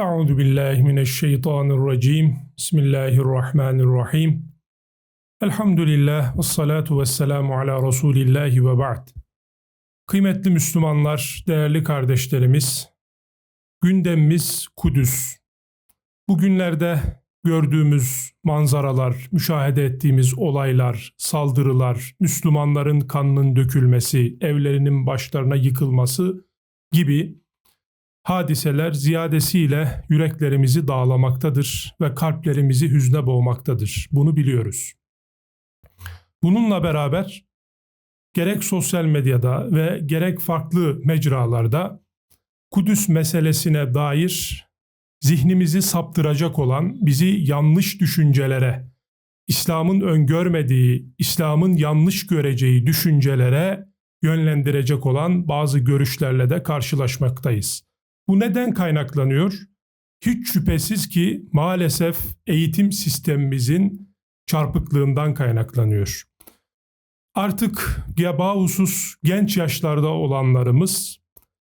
Euzu billahi mineşşeytanirracim. Bismillahirrahmanirrahim. Elhamdülillah ve salatu ve selamu ala Resulillahi ve ba'd. Kıymetli Müslümanlar, değerli kardeşlerimiz, gündemimiz Kudüs. Bugünlerde gördüğümüz manzaralar, müşahede ettiğimiz olaylar, saldırılar, Müslümanların kanının dökülmesi, evlerinin başlarına yıkılması gibi hadiseler ziyadesiyle yüreklerimizi dağlamaktadır ve kalplerimizi hüzne boğmaktadır. Bunu biliyoruz. Bununla beraber gerek sosyal medyada ve gerek farklı mecralarda Kudüs meselesine dair zihnimizi saptıracak olan, bizi yanlış düşüncelere, İslam'ın öngörmediği, İslam'ın yanlış göreceği düşüncelere yönlendirecek olan bazı görüşlerle de karşılaşmaktayız. Bu neden kaynaklanıyor? Hiç şüphesiz ki maalesef eğitim sistemimizin çarpıklığından kaynaklanıyor. Artık gebausus genç yaşlarda olanlarımız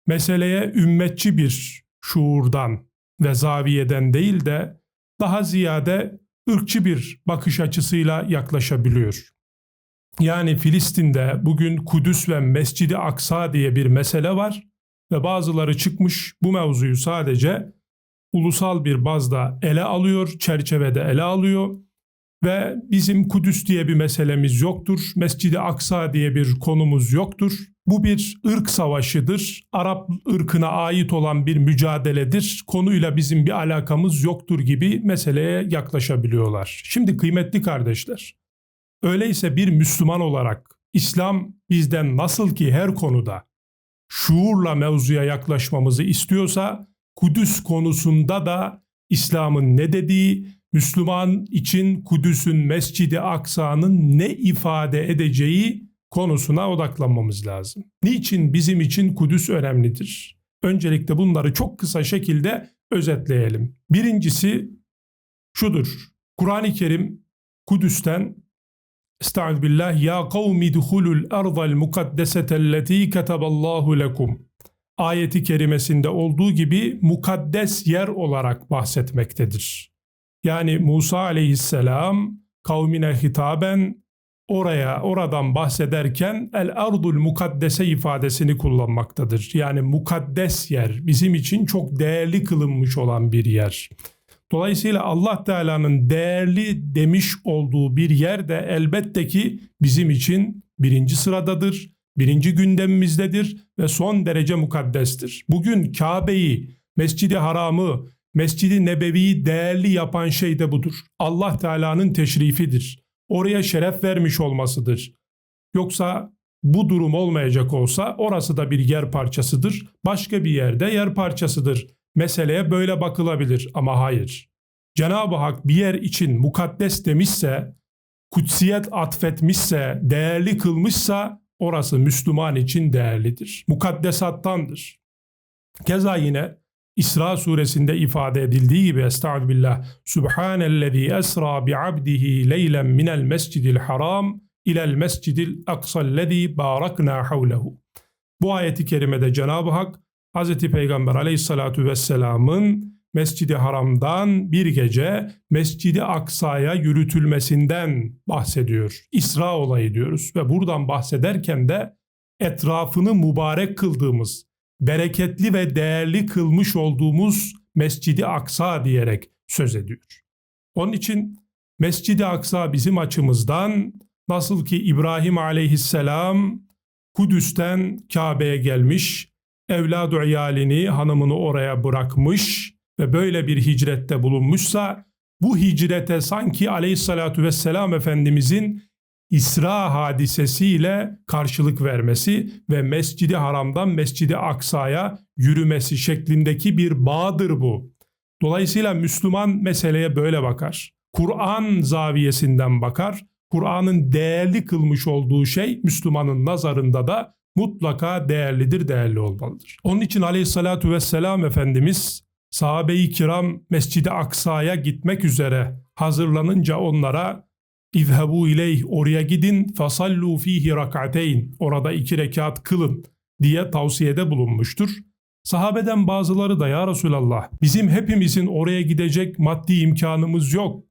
meseleye ümmetçi bir şuurdan ve zaviyeden değil de daha ziyade ırkçı bir bakış açısıyla yaklaşabiliyor. Yani Filistin'de bugün Kudüs ve Mescidi Aksa diye bir mesele var ve bazıları çıkmış bu mevzuyu sadece ulusal bir bazda ele alıyor, çerçevede ele alıyor ve bizim Kudüs diye bir meselemiz yoktur, Mescid-i Aksa diye bir konumuz yoktur. Bu bir ırk savaşıdır, Arap ırkına ait olan bir mücadeledir, konuyla bizim bir alakamız yoktur gibi meseleye yaklaşabiliyorlar. Şimdi kıymetli kardeşler, öyleyse bir Müslüman olarak İslam bizden nasıl ki her konuda şuurla mevzuya yaklaşmamızı istiyorsa Kudüs konusunda da İslam'ın ne dediği, Müslüman için Kudüs'ün Mescidi Aksa'nın ne ifade edeceği konusuna odaklanmamız lazım. Niçin bizim için Kudüs önemlidir? Öncelikle bunları çok kısa şekilde özetleyelim. Birincisi şudur. Kur'an-ı Kerim Kudüs'ten Estaizu billah ya kavmi duhulul ardal mukaddesetelleti kataballahu lekum. Ayeti kerimesinde olduğu gibi mukaddes yer olarak bahsetmektedir. Yani Musa aleyhisselam kavmine hitaben oraya oradan bahsederken el ardul mukaddese ifadesini kullanmaktadır. Yani mukaddes yer bizim için çok değerli kılınmış olan bir yer. Dolayısıyla Allah Teala'nın değerli demiş olduğu bir yer de elbette ki bizim için birinci sıradadır, birinci gündemimizdedir ve son derece mukaddestir. Bugün Kabe'yi, Mescidi Haram'ı, Mescidi Nebevi'yi değerli yapan şey de budur. Allah Teala'nın teşrifidir. Oraya şeref vermiş olmasıdır. Yoksa bu durum olmayacak olsa orası da bir yer parçasıdır. Başka bir yerde yer parçasıdır. Meseleye böyle bakılabilir ama hayır. Cenab-ı Hak bir yer için mukaddes demişse, kutsiyet atfetmişse, değerli kılmışsa orası Müslüman için değerlidir. Mukaddesattandır. Keza yine İsra suresinde ifade edildiği gibi Estağfirullah Subhanellezî esra bi abdihi leylen minel mescidil haram ilel mescidil aksallezî barakna havlehu. Bu ayeti kerimede Cenab-ı Hak Hz. Peygamber aleyhissalatu vesselamın Mescidi Haram'dan bir gece Mescidi Aksa'ya yürütülmesinden bahsediyor. İsra olayı diyoruz ve buradan bahsederken de etrafını mübarek kıldığımız, bereketli ve değerli kılmış olduğumuz Mescidi Aksa diyerek söz ediyor. Onun için Mescidi Aksa bizim açımızdan nasıl ki İbrahim aleyhisselam Kudüs'ten Kabe'ye gelmiş, evladı iyalini, hanımını oraya bırakmış ve böyle bir hicrette bulunmuşsa bu hicrete sanki aleyhissalatu vesselam Efendimizin İsra hadisesiyle karşılık vermesi ve Mescidi Haram'dan Mescidi Aksa'ya yürümesi şeklindeki bir bağdır bu. Dolayısıyla Müslüman meseleye böyle bakar. Kur'an zaviyesinden bakar. Kur'an'ın değerli kılmış olduğu şey Müslümanın nazarında da mutlaka değerlidir, değerli olmalıdır. Onun için aleyhissalatu vesselam Efendimiz sahabe-i kiram Mescid-i Aksa'ya gitmek üzere hazırlanınca onlara İzhebu ileyh oraya gidin fasallu fihi rak'ateyn orada iki rekat kılın diye tavsiyede bulunmuştur. Sahabeden bazıları da ya Resulallah bizim hepimizin oraya gidecek maddi imkanımız yok.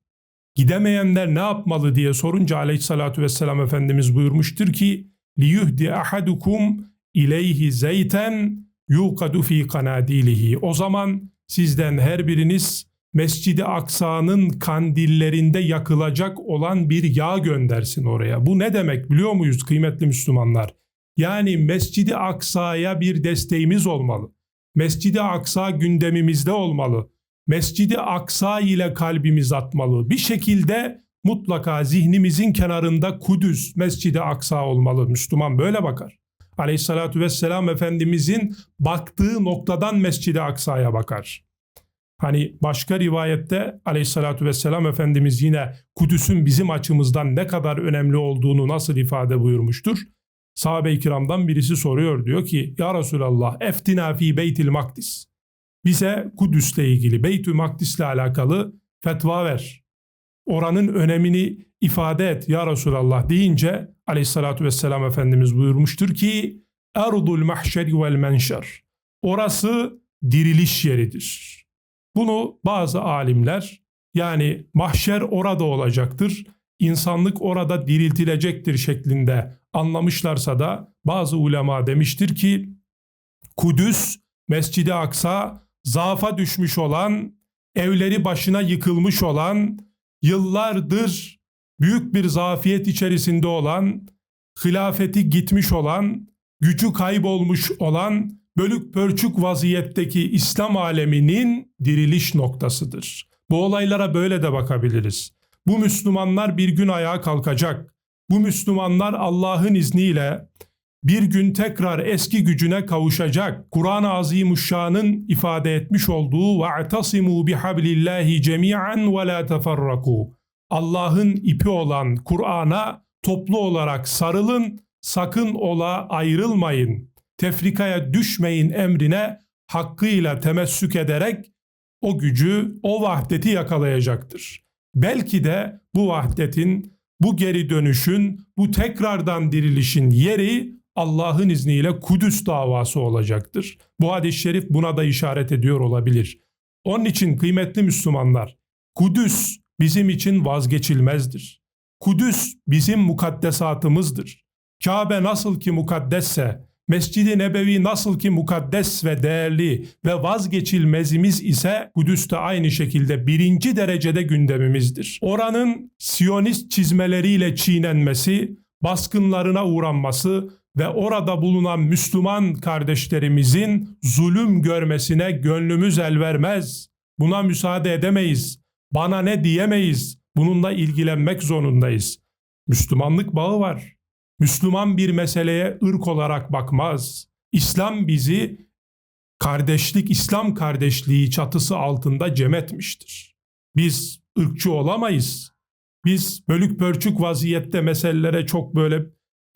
Gidemeyenler ne yapmalı diye sorunca aleyhissalatü vesselam Efendimiz buyurmuştur ki liyuhdi ahadukum ileyhi zeyten yuqadu fi kanadilihi. O zaman sizden her biriniz Mescid-i Aksa'nın kandillerinde yakılacak olan bir yağ göndersin oraya. Bu ne demek biliyor muyuz kıymetli Müslümanlar? Yani Mescid-i Aksa'ya bir desteğimiz olmalı. Mescid-i Aksa gündemimizde olmalı. Mescid-i Aksa ile kalbimiz atmalı. Bir şekilde mutlaka zihnimizin kenarında Kudüs, Mescid-i Aksa olmalı. Müslüman böyle bakar. Aleyhissalatü vesselam Efendimizin baktığı noktadan Mescid-i Aksa'ya bakar. Hani başka rivayette aleyhissalatü vesselam Efendimiz yine Kudüs'ün bizim açımızdan ne kadar önemli olduğunu nasıl ifade buyurmuştur? Sahabe-i kiramdan birisi soruyor diyor ki Ya Resulallah eftina fi beytil makdis. Bize Kudüs'le ilgili Beytül Makdis'le alakalı fetva ver. Oranın önemini ifade et ya Resulallah deyince aleyhissalatü vesselam Efendimiz buyurmuştur ki Erdul mahşeri vel menşer. Orası diriliş yeridir. Bunu bazı alimler yani mahşer orada olacaktır, insanlık orada diriltilecektir şeklinde anlamışlarsa da bazı ulema demiştir ki Kudüs, Mescid-i Aksa zaafa düşmüş olan, evleri başına yıkılmış olan, yıllardır büyük bir zafiyet içerisinde olan, hilafeti gitmiş olan, gücü kaybolmuş olan, bölük pörçük vaziyetteki İslam aleminin diriliş noktasıdır. Bu olaylara böyle de bakabiliriz. Bu Müslümanlar bir gün ayağa kalkacak. Bu Müslümanlar Allah'ın izniyle bir gün tekrar eski gücüne kavuşacak. Kur'an-ı Azimuşşan'ın ifade etmiş olduğu ve bihablillahi cemian ve la teferraku. Allah'ın ipi olan Kur'an'a toplu olarak sarılın, sakın ola ayrılmayın. Tefrikaya düşmeyin emrine hakkıyla temessük ederek o gücü, o vahdeti yakalayacaktır. Belki de bu vahdetin, bu geri dönüşün, bu tekrardan dirilişin yeri Allah'ın izniyle Kudüs davası olacaktır. Bu hadis-i şerif buna da işaret ediyor olabilir. Onun için kıymetli Müslümanlar, Kudüs bizim için vazgeçilmezdir. Kudüs bizim mukaddesatımızdır. Kabe nasıl ki mukaddesse, Mescid-i Nebevi nasıl ki mukaddes ve değerli ve vazgeçilmezimiz ise Kudüs de aynı şekilde birinci derecede gündemimizdir. Oranın Siyonist çizmeleriyle çiğnenmesi, baskınlarına uğranması ve orada bulunan Müslüman kardeşlerimizin zulüm görmesine gönlümüz el vermez. Buna müsaade edemeyiz. Bana ne diyemeyiz. Bununla ilgilenmek zorundayız. Müslümanlık bağı var. Müslüman bir meseleye ırk olarak bakmaz. İslam bizi kardeşlik, İslam kardeşliği çatısı altında cem etmiştir. Biz ırkçı olamayız. Biz bölük pörçük vaziyette meselelere çok böyle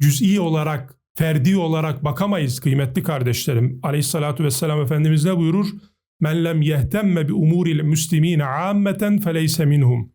cüz'i olarak, ferdi olarak bakamayız kıymetli kardeşlerim. Aleyhissalatu vesselam Efendimiz ne buyurur? Men lem yehtemme bi umuril müslimine ammeten feleyse minhum.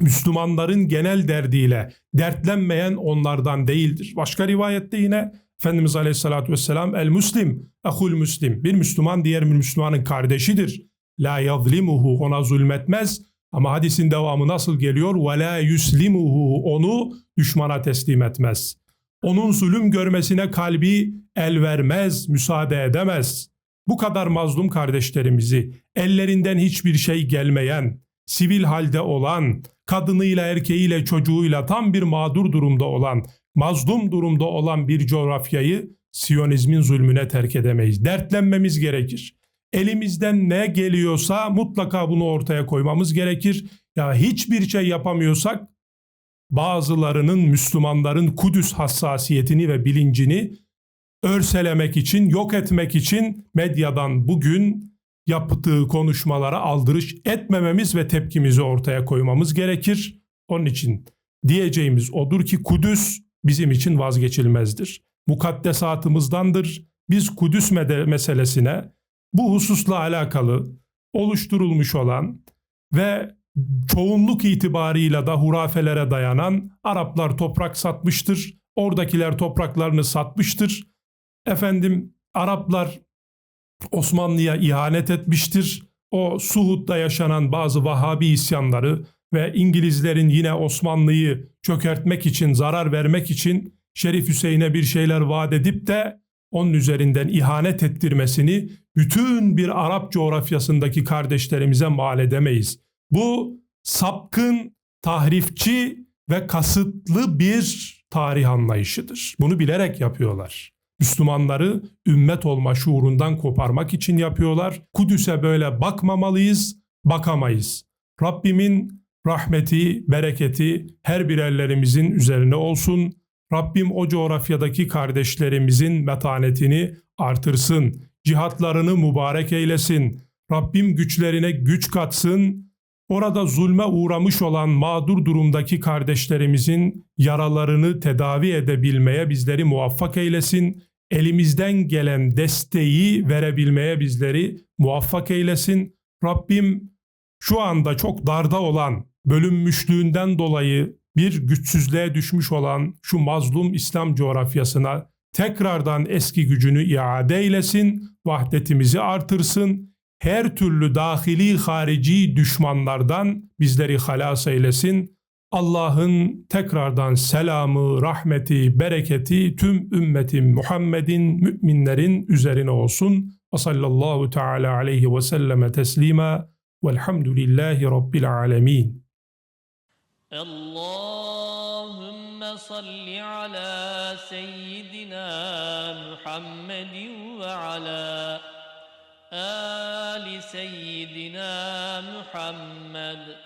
Müslümanların genel derdiyle dertlenmeyen onlardan değildir. Başka rivayette yine Efendimiz Aleyhisselatü Vesselam el Müslim, ehul Müslim. Bir Müslüman diğer bir Müslümanın kardeşidir. La yazlimuhu ona zulmetmez. Ama hadisin devamı nasıl geliyor? Ve la yuslimuhu onu düşmana teslim etmez. Onun zulüm görmesine kalbi el vermez, müsaade edemez. Bu kadar mazlum kardeşlerimizi ellerinden hiçbir şey gelmeyen, sivil halde olan, kadınıyla erkeğiyle çocuğuyla tam bir mağdur durumda olan, mazlum durumda olan bir coğrafyayı Siyonizmin zulmüne terk edemeyiz. Dertlenmemiz gerekir. Elimizden ne geliyorsa mutlaka bunu ortaya koymamız gerekir. Ya hiçbir şey yapamıyorsak bazılarının Müslümanların Kudüs hassasiyetini ve bilincini örselemek için, yok etmek için medyadan bugün yaptığı konuşmalara aldırış etmememiz ve tepkimizi ortaya koymamız gerekir. Onun için diyeceğimiz odur ki Kudüs bizim için vazgeçilmezdir. Mukaddesatımızdandır. Biz Kudüs meselesine bu hususla alakalı oluşturulmuş olan ve çoğunluk itibarıyla da hurafelere dayanan Araplar toprak satmıştır. Oradakiler topraklarını satmıştır. Efendim Araplar Osmanlı'ya ihanet etmiştir. O Suhud'da yaşanan bazı Vahabi isyanları ve İngilizlerin yine Osmanlı'yı çökertmek için, zarar vermek için Şerif Hüseyin'e bir şeyler vaat edip de onun üzerinden ihanet ettirmesini bütün bir Arap coğrafyasındaki kardeşlerimize mal edemeyiz. Bu sapkın, tahrifçi ve kasıtlı bir tarih anlayışıdır. Bunu bilerek yapıyorlar. Müslümanları ümmet olma şuurundan koparmak için yapıyorlar. Kudüs'e böyle bakmamalıyız, bakamayız. Rabbimin rahmeti, bereketi her birerlerimizin üzerine olsun. Rabbim o coğrafyadaki kardeşlerimizin metanetini artırsın. Cihatlarını mübarek eylesin. Rabbim güçlerine güç katsın. Orada zulme uğramış olan mağdur durumdaki kardeşlerimizin yaralarını tedavi edebilmeye bizleri muvaffak eylesin. Elimizden gelen desteği verebilmeye bizleri muvaffak eylesin. Rabbim şu anda çok darda olan, bölünmüşlüğünden dolayı bir güçsüzlüğe düşmüş olan şu mazlum İslam coğrafyasına tekrardan eski gücünü iade eylesin, vahdetimizi artırsın, her türlü dahili harici düşmanlardan bizleri halas eylesin. Allah'ın tekrardan selamı, rahmeti, bereketi tüm ümmeti Muhammed'in, müminlerin üzerine olsun. Ve sallallahu teala aleyhi ve selleme teslima velhamdülillahi rabbil alemin. Allahümme salli ala seyyidina Muhammedin ve ala آل سيدنا محمد.